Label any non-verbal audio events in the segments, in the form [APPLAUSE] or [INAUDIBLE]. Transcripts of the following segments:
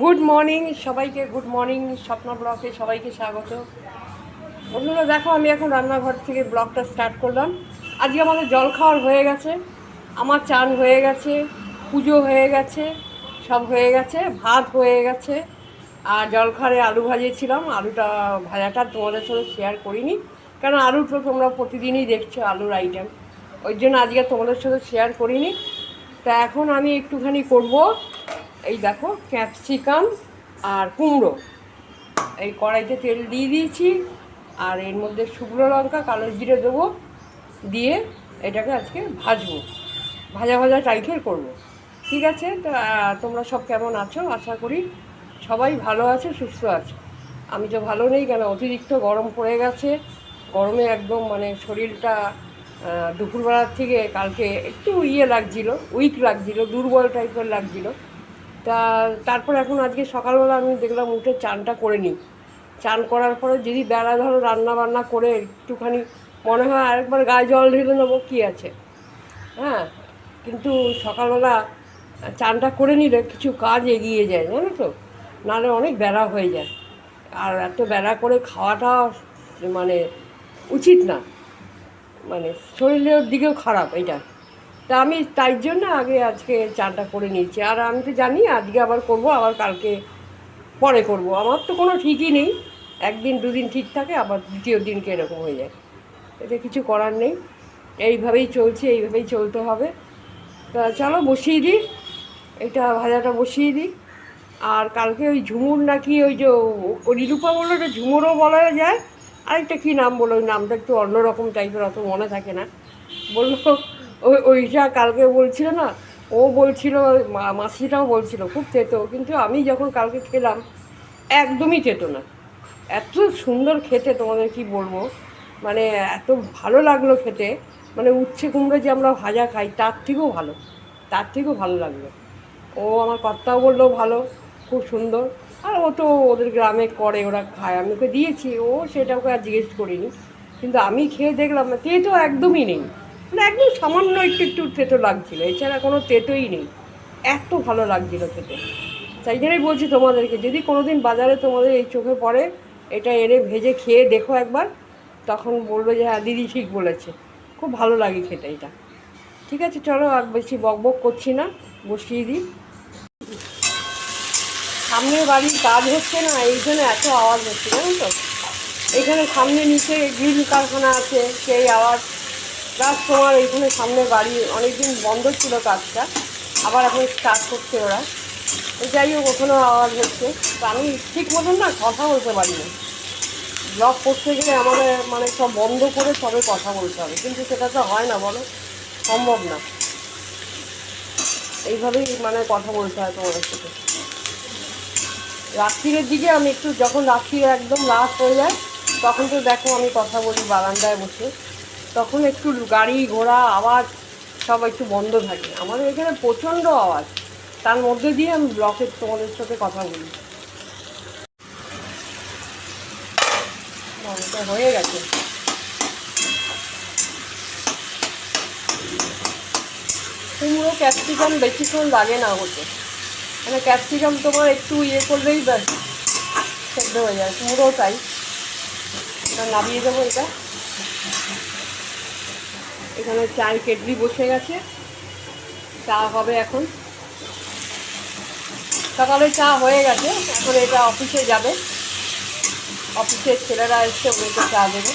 Good morning সবাইকে good morning স্বপ্ন ব্লকে সবাইকে স্বাগত। বন্ধুরা, দেখো, আমি এখন রান্নাঘর থেকে ব্লগটা স্টার্ট করলাম। আজকে আমাদের জল খাওয়ার হয়ে গেছে, আমার চান হয়ে গেছে, পুজো হয়ে গেছে, সব হয়ে গেছে, ভাত হয়ে গেছে। আর জল খাওয়ারে আলু ভাজিয়েছিলাম আলুটা ভাজাটা তোমাদের সাথে শেয়ার করিনি, কারণ আলু তো তোমরা প্রতিদিনই দেখছ আলুর আইটেম ওই জন্য আজকে তোমাদের সাথে শেয়ার করিনি। তা এখন আমি একটুখানি করব। এই দেখো ক্যাপসিকাম আর কুমড়ো। এই কড়াইতে তেল দিয়ে দিয়েছি আর এর মধ্যে শুকনো লঙ্কা, কালো জিরে দেবো দিয়ে এটাকে আজকে ভাজবো। ভাজা ভাজা টাইপের করব। ঠিক আছে? তা তোমরা সব কেমন আছো? আশা করি সবাই ভালো আছে, সুস্থ আছে। আমি তো ভালো নেই কেন? অতিরিক্ত গরম পড়ে গেছে। গরমে একদম মানে শরীরটা দুপুরবেলার থেকে কালকে একটু ইয়ে লাগছিল উইক লাগছিল, দুর্বল টাইপের লাগছিল। তা তারপর এখন আজকে সকালবেলা আমি দেখলাম উঠে চানটা করে নিই। চান করার পরে যদি বেলা ধরো রান্না বান্না করে একটুখানি মনে হয় আরেকবার গায়ে জল ঢেলে নেব, কী আছে? হ্যাঁ কিন্তু সকালবেলা চানটা করে নিলে কিছু কাজ এগিয়ে যায়, জানো তো? নাহলে অনেক বেলা হয়ে যায়। আর এত বেলা করে খাওয়াটা মানে উচিত না। মানে শরীরের দিকেও খারাপ এটা তা আমি তাই জন্য আগে আজকে চানটা করে নিয়েছি। আর আমি তো জানি আজকে আবার করব, আবার কালকে পরে করব। আমার তো কোনো ঠিকই নেই। একদিন, দুদিন ঠিক থাকে, আবার দ্বিতীয় দিনকে এরকম হয়ে যায়। এটা কিছু করার নেই। এইভাবেই চলছে, এইভাবেই চলতে হবে। তা চলো, বসিয়ে দিই। এটা ভাজাটা বসিয়ে দিই। আর কালকে ওই ঝুমুর নাকি ওই যে ও রিরূপা বলল ওটা ঝুমুরও বলা যায়। আরেকটা কী নাম বলো, ওই নামটা একটু অন্যরকম টাইপের অত মনে থাকে না। বলল ওই ওইটা কালকে বলছিল না, ও বলছিল মাসিটাও বলছিল, খুব তেতো। কিন্তু আমি যখন কালকে খেলাম, একদমই তেতো না। এত সুন্দর খেতে তোমাদের কি বলব? মানে এত ভালো লাগল খেতে। মানে উচ্ছে কুমড়ো যে আমরা ভাজা খাই, তার থেকেও ভালো। তার থেকেও ভালো লাগল। ও আমার কর্তাও বলল ভালো, খুব সুন্দর। আর ও তো ওদের গ্রামে করে, ওরা খায়। আমি ওকে দিয়েছি, ও সেটা ওকে আর জিজ্ঞেস করিনি। কিন্তু আমি খেয়ে দেখলাম, তেতো একদমই নেই। মানে একদম সামান্য একটু একটু তেতো লাগছিল। এছাড়া কোনো তেতোই নেই। এত ভালো লাগছিল খেতে। তাই জন্যই বলছি তোমাদেরকে, যদি কোনো দিন বাজারে তোমাদের এই চোখে পড়ে, এটা এনে ভেজে খেয়ে দেখো একবার, তখন বলবে যে হ্যাঁ দিদি ঠিক বলেছে। খুব ভালো লাগে খেতে এটা। ঠিক আছে, চলো আর বেশি বক বক করছি না, বসিয়ে দিই। সামনের বাড়ির কাজ হচ্ছে না এই জন্য এত আওয়াজ হচ্ছে, জানো তো? এখানে সামনে নিচে গ্রিল কারখানা আছে, সেই আওয়াজ। প্লাস তোমার এইখানে সামনে বাড়ি, অনেকদিন বন্ধ ছিল কাজটা। আবার এখন স্টার্ট করছে ওরা। যাই হোক, ওখানেও আওয়াজ হচ্ছে। তো আমি ঠিক মতন না কথা বলতে পারি না। ব্লগ করতে গেলে আমাদের মানে সব বন্ধ করে সবে কথা বলতে হবে। কিন্তু সেটা তো হয় না বলো। সম্ভব না। এইভাবেই মানে কথা বলতে হয় তোমাদের সাথে। রাত্রিরের দিকে আমি একটু, যখন রাত্রি একদম রাত হয়ে যায়, তখন তো দেখো আমি কথা বলি বারান্দায় বসে। তখন একটু গাড়ি ঘোড়া, আওয়াজ সব একটু বন্ধ থাকে। আমাদের এখানে প্রচণ্ড আওয়াজ। তার মধ্যে দিয়ে আমি ব্লকে তোমাদের সাথে কথা বলি। হয়ে গেছে। কুমড়ো, ক্যাপসিকাম বেশিক্ষণ লাগে না হতে মানে ক্যাপসিকাম তোমার একটু ইয়ে করলেই ব্যাস, সেদ্ধ হয়ে যায়। কুমড়ো তাই নামিয়ে দেবো এটা। এখানে চায়ের কেটলি বসে গেছে। চা হবে এখন। সকালে চা হয়ে গেছে, এখন এটা অফিসে যাবে। অফিসের ছেলেরা এসছে ওদেরকে চা দেবে।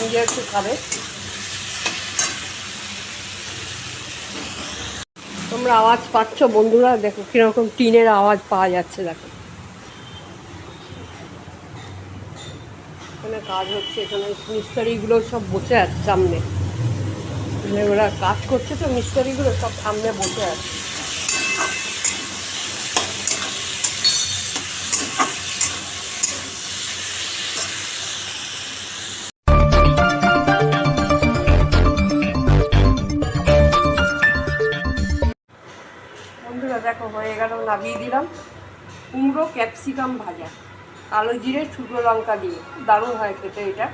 নিজে একটু খাবে। তোমরা আওয়াজ পাচ্ছ বন্ধুরা? দেখো কীরকম টিনের আওয়াজ পাওয়া যাচ্ছে, দেখো। এখানে কাজ হচ্ছে, এখানে মিস্ত্রিগুলো সব বসে আছে সামনে। মানে ওরা কাজ করছে তো, মিস্ত্রিগুলো সব সামনে বসে আছে। দেখো, হয়ে গেল নামিয়ে দিলাম। কুমড়ো ক্যাপসিকাম ভাজা। কালো জিরে, শুকনো লঙ্কা দিয়ে। দারুণ হয় খেতে এটা।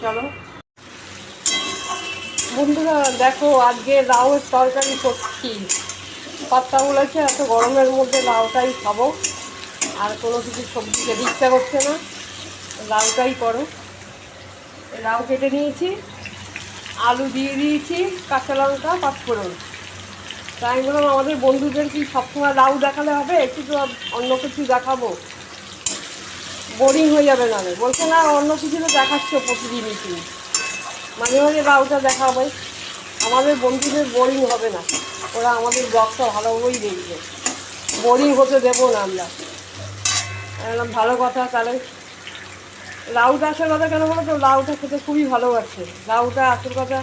চলো। বন্ধুরা, দেখো, আজকে লাউয়ের তরকারি করছি পাত্তা বলেছে এত গরমের মধ্যে লাউটাই খাব। আর কোনো কিছু সবজি খেতে ইচ্ছা করছে না। লাউটাই করো। লাউ কেটে নিয়েছি। আলু দিয়ে দিয়েছি, কাঁচা লঙ্কা, পাঁচফোড়ন। তাই বললাম আমাদের বন্ধুদের কি সবসময় লাউ দেখালে হবে, একটু তো অন্য কিছু দেখাবো। বোরিং হয়ে যাবে না বলছে, না, অন্য কিছু তো দেখাচ্ছ প্রতিদিনই তুমি। মাঝে মাঝে লাউটা দেখাবে আমাদের বন্ধুদের বোরিং হবে না। ওরা আমাদের ব্লগটা ভালোভাবেই দেখবে। বোরিং হতে দেবো না আমরা। আমি ভালো কথা, তাহলে লাউটা আসার কথা কেন বলো তো? লাউটা খেতে খুবই ভালোবাসে। লাউটা আসল কথা,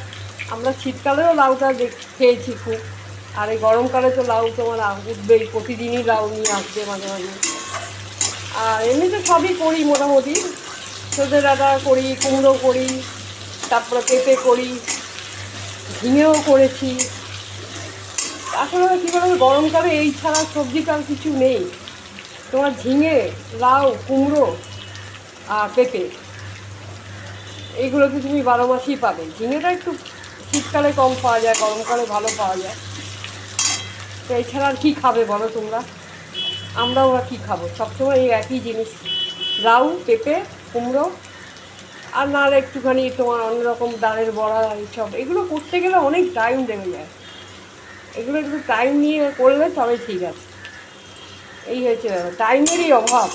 আমরা শীতকালেও লাউটা খেয়েছি খুব। আর এই গরমকালে তো লাউ তোমার উঠবেই। প্রতিদিনই লাউ নিয়ে আসবে মাঝে মাঝে। আর এমনিতে সবই করি মোটামুটি। সজনে ডাঁটা করি, কুমড়ো করি, তারপরে পেঁপে করি, ঝিঙেও করেছি। আসলে কী বলব গরমকালে এই ছাড়া সবজি আর কিছু নেই। তোমার ঝিঙে, লাউ, কুমড়ো আর পেঁপে। এইগুলো তো তুমি বারো মাসই পাবে। ঝিঙেটা একটু শীতকালে কম পাওয়া যায়, গরমকালে ভালো পাওয়া যায়। তো এছাড়া আর কী খাবে বলো তোমরা? আমরাও ওরা কী খাব? সবসময় এই একই জিনিস। লাউ, পেঁপে, কুমড়ো, আর নাহলে একটুখানি তোমার অন্যরকম ডালের বড়া, এইসব। এগুলো করতে গেলে অনেক টাইম লেগে যায়। এগুলো একটু টাইম নিয়ে করলে তবে ঠিক আছে। এই হয়েছে ব্যাপার। টাইমেরই অভাব।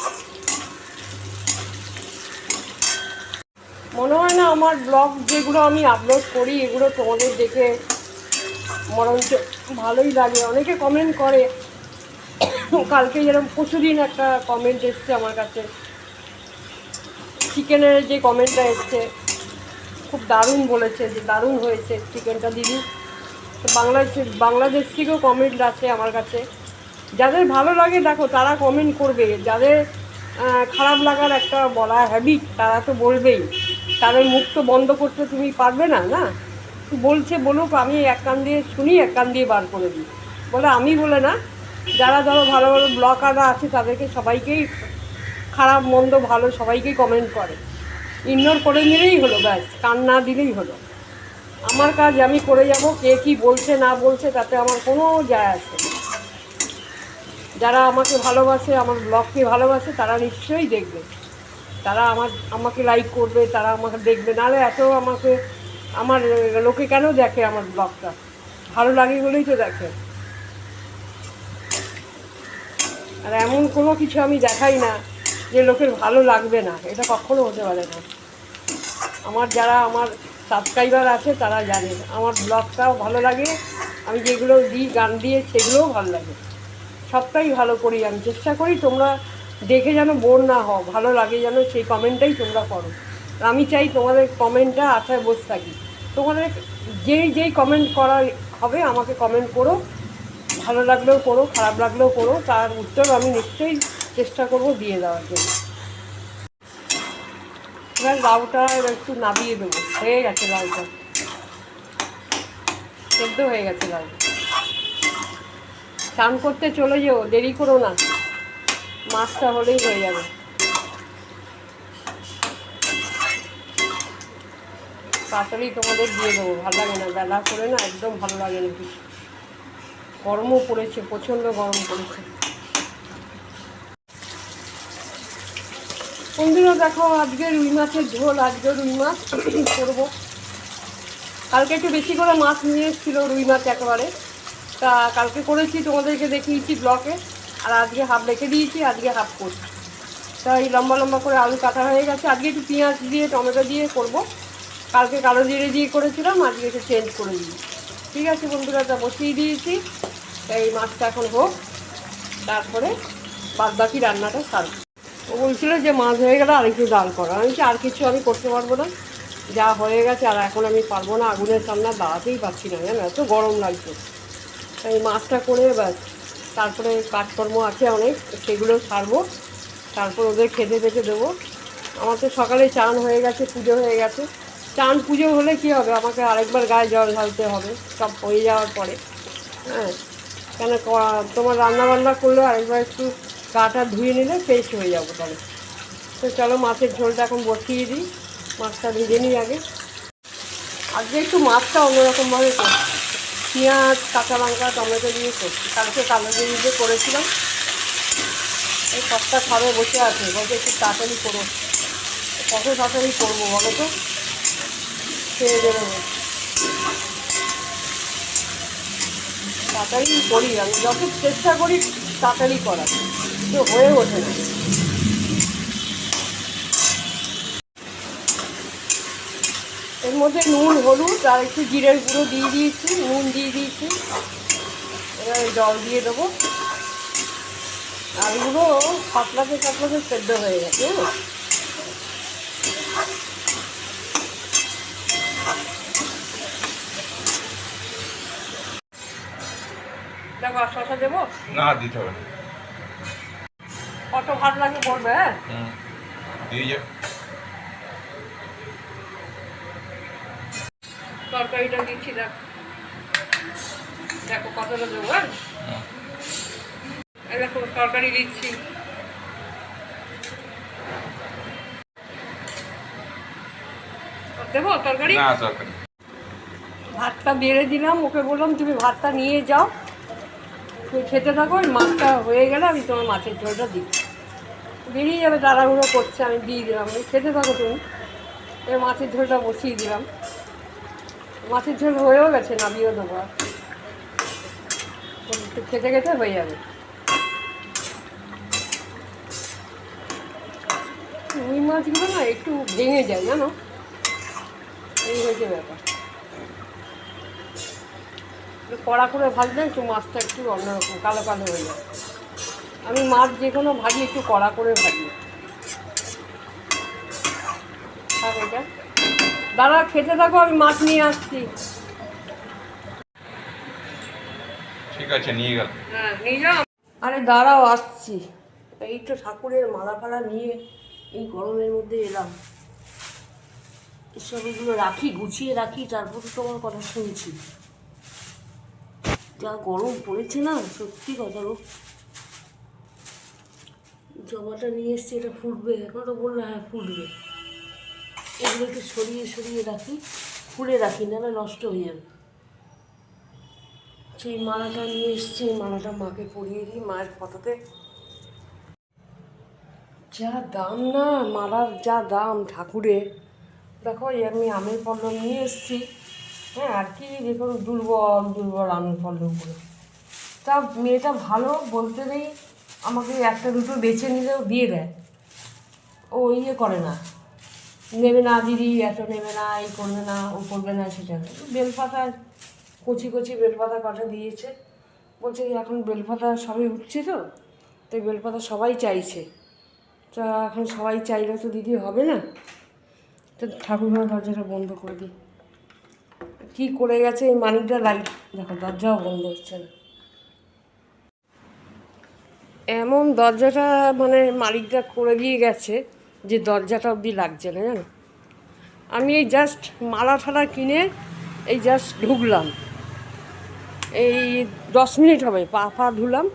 মনে হয় না আমার ব্লগ যেগুলো আমি আপলোড করি, এগুলো তোমাদের দেখে বরঞ্চ ভালোই লাগে। অনেকে কমেন্ট করে কালকে যেরকম পরশুদিন একটা কমেন্ট এসছে আমার কাছে। চিকেনের যে কমেন্টটা এসছে, খুব দারুণ বলেছে যে দারুণ হয়েছে চিকেনটা দিদি। তো বাংলাদেশ বাংলাদেশ থেকেও কমেন্ট আছে আমার কাছে। যাদের ভালো লাগে, দেখো, তারা কমেন্ট করবে। যাদের খারাপ লাগার একটা বলা হ্যাবিট তারা তো বলবেই। তাদের মুখ তো বন্ধ করতে তুমি পারবে না না? বলছে বলুক, আমি এক কান দিয়ে শুনি, এক কান দিয়ে বার করে দিই। বলে আমি বলে না যারা ধরো ভালো ভালো ব্লগাররা আছে, তাদেরকে সবাইকেই খারাপ, মন্দ, ভালো সবাইকেই কমেন্ট করে। ইগনোর করে নিলেই হলো, ব্যাস, কান না দিলেই হলো। আমার কাজ আমি করে যাব, কে কি বলছে, না বলছে, তাতে আমার কোনো যায় না। যারা আমাকে ভালোবাসে, আমার ব্লগকে ভালোবাসে, তারা নিশ্চয়ই দেখবে। তারা আমার, আমাকে লাইক করবে, তারা আমাকে দেখবে। নাহলে এত আমাকে, আমার লোকে কেন দেখে আমার ব্লগটা? ভালো লাগে বলেই তো দেখে। আর এমন কোনো কিছু আমি দেখাই না যে লোকের ভালো লাগবে না। এটা কখনো হতে পারে না। আমার যারা, আমার সাবস্ক্রাইবার আছে তারা জানে। আমার ব্লগটাও ভালো লাগে। আমি যেগুলো দিই, গান দিয়ে, সেগুলোও ভালো লাগে। সবটাই ভালো করি আমি। চেষ্টা করি তোমরা দেখে যেন বোর না হও, ভালো লাগে যেন সেই কমেন্টটাই তোমরা করো। আমি চাই তোমাদের কমেন্টটা আশায় বসে থাকি। তোমাদের যেই যেই কমেন্ট করা হবে, আমাকে কমেন্ট করো। ভালো লাগলেও করো খারাপ লাগলেও করো তার উত্তর আমি নিশ্চয়ই চেষ্টা করব দিয়ে দেওয়ার জন্য। এবার লাউটা এবার একটু নাবিয়ে দেবো। হয়ে গেছে লাউটা। সেদ্ধ হয়ে গেছে লাউ। স্নান করতে চলে যেও, দেরি করো না। মাছটা হলেই হয়ে যাবে। তাড়াতাড়ি তোমাদের দিয়ে দেবো, ভালো লাগে না, বেলা করে না, একদম ভালো লাগে না। কিছু গরমও পড়েছে, প্রচণ্ড গরম পড়েছে। বন্ধুরা, দেখো, আজকে রুই মাছের ঝোল, আজকে রুই মাছ [COUGHS] করব। কালকে একটু বেশি করে মাছ নিয়ে এসেছিল রুই মাছ একেবারে। তা কালকে করেছি, তোমাদেরকে দেখিয়েছি ব্লকে। আর আজকে হাফ রেখে দিয়েছি, আজকে হাফ করছি। তা এই লম্বা লম্বা করে আলু কাটা হয়ে গেছে। আজকে একটু পেঁয়াজ দিয়ে, টমেটো দিয়ে করব। কালকে কালো জিরে দিয়ে করেছিলাম, আজকে একটু চেঞ্জ করে দিই ঠিক আছে বন্ধুরা, তা বসিয়ে দিয়েছি। তা এই মাছটা এখন হোক তারপরে বাদ বাকি রান্নাটা সারব। ও বলছিল যে মাছ হয়ে গেলে আর একটু ডাল করো। আমি বলছি, আর কিছু আমি করতে পারব না। যা হয়ে গেছে আর এখন আমি পারব না আগুনের সামনে দাঁড়াতেই পারছি না। জানো এত গরম লাগছে। তাই মাছটা করে ব্যাস তারপরে কাজকর্ম আছে অনেক সেগুলো সারবো। তারপর ওদের খেতে পেতে দেবো। আমার তো সকালে চান হয়ে গেছে পুজো হয়ে গেছে। চান পুজো হলে কি হবে? আমাকে আরেকবার গায়ে জল ঢালতে হবে সব হয়ে যাওয়ার পরে। হ্যাঁ কেন তোমার রান্না বান্না করলেও আরেকবার একটু গাটা ধুয়ে নিলে ফ্রেশ হয়ে যাব তাহলে। তো চলো মাছের ঝোলটা এখন বসিয়ে দিই, মাছটা ভেজে নিই আগে। আজকে একটু মাছটা অন্যরকমভাবে করছি। পেঁয়াজ, কাঁচা লঙ্কা, টমেটো দিয়ে করছি। কালকে কালো জিরে দিয়ে করেছিলাম। এই সপ্তাহ খাবে বসে আছে, বলছে একটু তাড়াতাড়ি করো। কত তাড়াতাড়ি করব বলো তো? খেয়ে বেরোবো তাড়াতাড়ি করি, আমি যত চেষ্টা করি, তাড়াতাড়ি করার তো হয়ে ওঠে না। এর মধ্যে নুন, হলুদ আর একটু জিরের গুঁড়ো দিয়ে দিয়েছি, নুন দিয়ে দিয়েছি। এবার জল দিয়ে দেবো। আর এগুলো পাতলাতে পাতলাতে সেদ্ধ হয়ে গেছে জানো? দেখো দেবো? না দিতে হবে না। কত ভাত লাগে পড়বে হ্যাঁ? দিয়ে যাও তরকারিটা দিচ্ছি দেখ। দেখো কতটা দেবো হ্যাঁ? দেখো তরকারি দিচ্ছি। দেবো তরকারি? না ভাতটা বেড়ে দিলাম ওকে বললাম তুমি ভাতটা নিয়ে যাও। তুমি খেতে থাকো, ওই মাছটা হয়ে গেলে আমি তোমার মাছের ঝোলটা দিই। বেরিয়ে যাবে তাড়াহুড়ো করছে, আমি দিয়ে দিলাম। খেতে থাকো তুমি। এবার মাছের ঝোলটা বসিয়ে দিলাম। মাছের ঝোল হয়েও গেছে, নামিয়েও দেবো আর। খেতে খেতে হয়ে যাবে। রুই মাছগুলো না একটু ভেঙে যায়, জানো? এই হয়েছে ব্যাপার। কড়া করে ভাজলে একটু মাছটা একটু অন্যরকম কালো কালো হয়ে যায় আমি মাছ যে কোনো ভাজি একটু কড়া করে ভাজি। এটা? দাদা খেতে থাকো আমি মাছ নিয়ে আসছি। ঠিক আছে নিয়ে গেল। হ্যাঁ নিয়ে যাও। আরে দাঁড়াও আসছি। এই তো ঠাকুরের মালা ফালা নিয়ে এই গরমের মধ্যে এলাম। এসব এগুলো রাখি গুছিয়ে রাখি তারপর তো তোমার কথা শুনছি। যা গরম পড়েছে না, সত্যি কথা গো জবাটা নিয়ে এসছি, এটা ফুটবে। এখন তো বলল হ্যাঁ ফুটবে। এগুলো একটু সরিয়ে সরিয়ে রাখি, খুলে রাখি নাহলে নষ্ট হয়ে যাবে। সেই মালাটা নিয়ে এসছি, এই মালাটা মাকে পরিয়ে দিই, মায়ের ফটোতে। যা দাম না, মালার যা দাম ঠাকুরের। দেখো আমি আমের পল্লব নিয়ে এসছি। হ্যাঁ আর কি দেখুন দুর্বল দুর্বল আমের পল্লব করে। তা মেয়েটা ভালো বলতে নেই, আমাকে একটা দুটো বেছে নিলেও দিয়ে দেয়। ও ইয়ে করে না। নেবে না দিদি, এত নেবে না, এই করবে না, ও করবে না, সেটা। বেলপাতা কচি কচি বেলপাতা কাটা দিয়েছে। বলছে এখন বেলপাতা সবই উঠছে তো তাই বেলপাতা সবাই চাইছে। তা এখন সবাই চাইলে তো দিদি হবে না। তো ঠাকুরমার দরজাটা বন্ধ করে দিই। কী করে গেছে এই মানিকটা লাইট দেখো, দরজাও বন্ধ হচ্ছে না। এমন দরজাটা মানে মালিকটা করে দিয়ে গেছে যে দরজাটা অবধি লাগছে না, জানো? আমি এই জাস্ট মালা ঠালা কিনে এই জাস্ট ঢুকলাম। এই দশ মিনিট হবে, পা পা ধুলাম।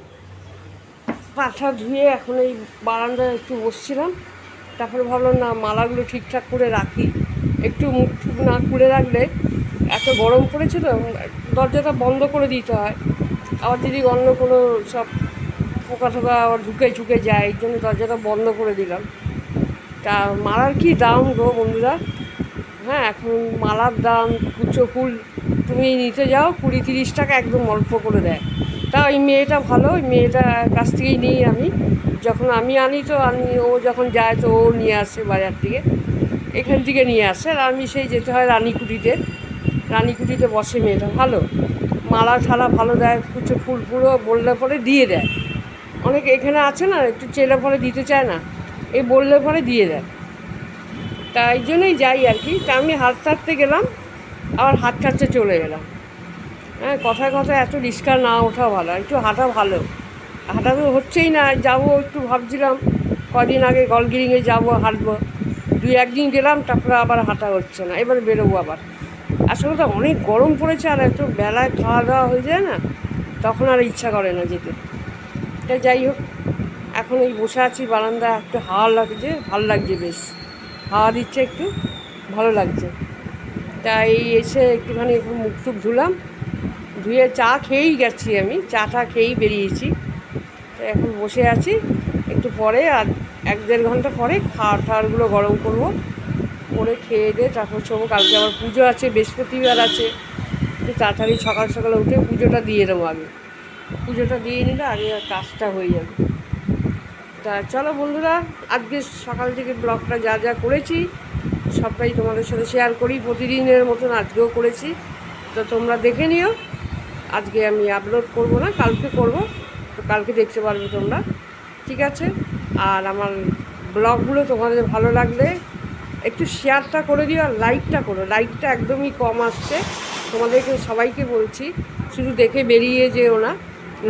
পাটা ধুয়ে এখন এই বারান্দায় একটু বসছিলাম। তারপরে ভাবলাম, না, মালাগুলো ঠিকঠাক করে রাখি। একটু মুখ না খুলে রাখলে এত গরম পড়েছে তো দরজাটা বন্ধ করে দিতে হয়। আবার যদি অন্য কোনো সব পোকা টোকা আবার ঢুকে ঝুঁকে যায়, এই জন্য দরজাটা বন্ধ করে দিলাম। তা মালার কি দাম গো বন্ধুরা? হ্যাঁ এখন মালার দাম কুচো ফুল তুমি নিতে যাও, কুড়ি তিরিশ টাকা একদম অল্প করে দেয়। তা ওই মেয়েটা ভালো, ওই মেয়েটার কাছ থেকেই নিই আমি। যখন আমি আনি তো আমি, ও যখন যায় তো ও নিয়ে আসে বাজার থেকে। এখান থেকে নিয়ে আসে আর আমি সেই যেতে হয় রানীকুটিতে। রানীকুটিতে বসে মেয়েটা, ভালো? মালা ঠালা ভালো দেয় কুচো ফুল পুরো বললে পরে দিয়ে দেয়। অনেকে এখানে আছে না, একটু চেলে পরে দিতে চায় না, এই বললে পরে দিয়ে দেয়। তাই জন্যই যাই আর কি, তা আমি হাত কাটতে গেলাম, আবার হাত কাটতে চলে গেলাম হ্যাঁ কথায় কথায় এত রিস্কা না ওঠা ভালো একটু হাঁটা ভালো। হাঁটা তো হচ্ছেই না যাব একটু ভাবছিলাম, কদিন আগে গলগিরিংয়ে যাব, হাঁটবো। দুই একদিন গেলাম, তারপরে আবার হাঁটা হচ্ছে না, এবার বেরোবো আবার। আসলে তো অনেক গরম পড়েছে আর একটু বেলায় খাওয়া দাওয়া হয়ে যায় না, তখন আর ইচ্ছা করে না যেতে। তা যাই হোক, এখন এই বসে আছি বারান্দা, একটু হাওয়া লাগছে, ভালো লাগছে বেশ। হাওয়া দিচ্ছে একটু, ভালো লাগছে। তাই এসে একটুখানি একটু মুখ টুক ধুলাম, ধুয়ে চা খেয়েই গেছি আমি, চা টা খেয়েই বেরিয়েছি। তো এখন বসে আছি, একটু পরে আর এক দেড় ঘণ্টা পরে খাওয়ার টাওয়ারগুলো গরম করব। করে খেয়ে দিয়ে তারপর শোবো কালকে আবার পুজো আছে, বৃহস্পতিবার আছে। একটু তাড়াতাড়ি সকাল সকালে উঠে পুজোটা দিয়ে দেবো আমি। পুজোটা দিয়ে নিলে আগে কাজটা হয়ে যাবে। তা চলো বন্ধুরা, আজকে সকাল থেকে ব্লগটা যা যা করেছি, সবটাই তোমাদের সাথে শেয়ার করি। প্রতিদিনের মতন আজকেও করেছি। তো তোমরা দেখে নিও। আজকে আমি আপলোড করব না, কালকে করব। তো কালকে দেখতে পারবে তোমরা। ঠিক আছে? আর আমার ব্লগগুলো তোমাদের ভালো লাগলে একটু শেয়ারটা করে দিও আর লাইকটা করো। লাইকটা একদমই কম আসছে। তোমাদেরকে সবাইকে বলছি, শুধু দেখে বেরিয়ে যেও না।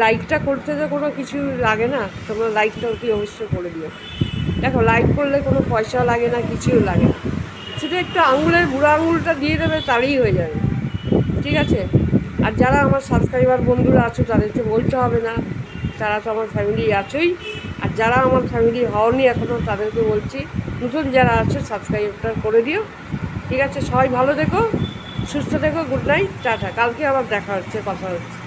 লাইকটা করতে তো কোনো কিছু লাগে না, তোমরা লাইকটা অতি অবশ্যই করে দিও। দেখো লাইক করলে কোনো পয়সা লাগে না কিছুই লাগে না। শুধু একটু আঙুলের বুড়ো আঙুলটা দিয়ে দেবে, তারই হয়ে যাবে। ঠিক আছে? আর যারা আমার সাবস্ক্রাইবার বন্ধুরা আছো, তাদেরকে বলতে হবে না। তারা তো আমার ফ্যামিলি আছোই। যারা আমার ফ্যামিলি হওনি এখনও তাদেরকে বলছি, নতুন যারা আছে সাবস্ক্রাইবটা করে দিও। ঠিক আছে, সবাই ভালো দেখো সুস্থ থেকো গুড নাইট টাটা। কালকে আবার দেখা হচ্ছে, কথা হচ্ছে।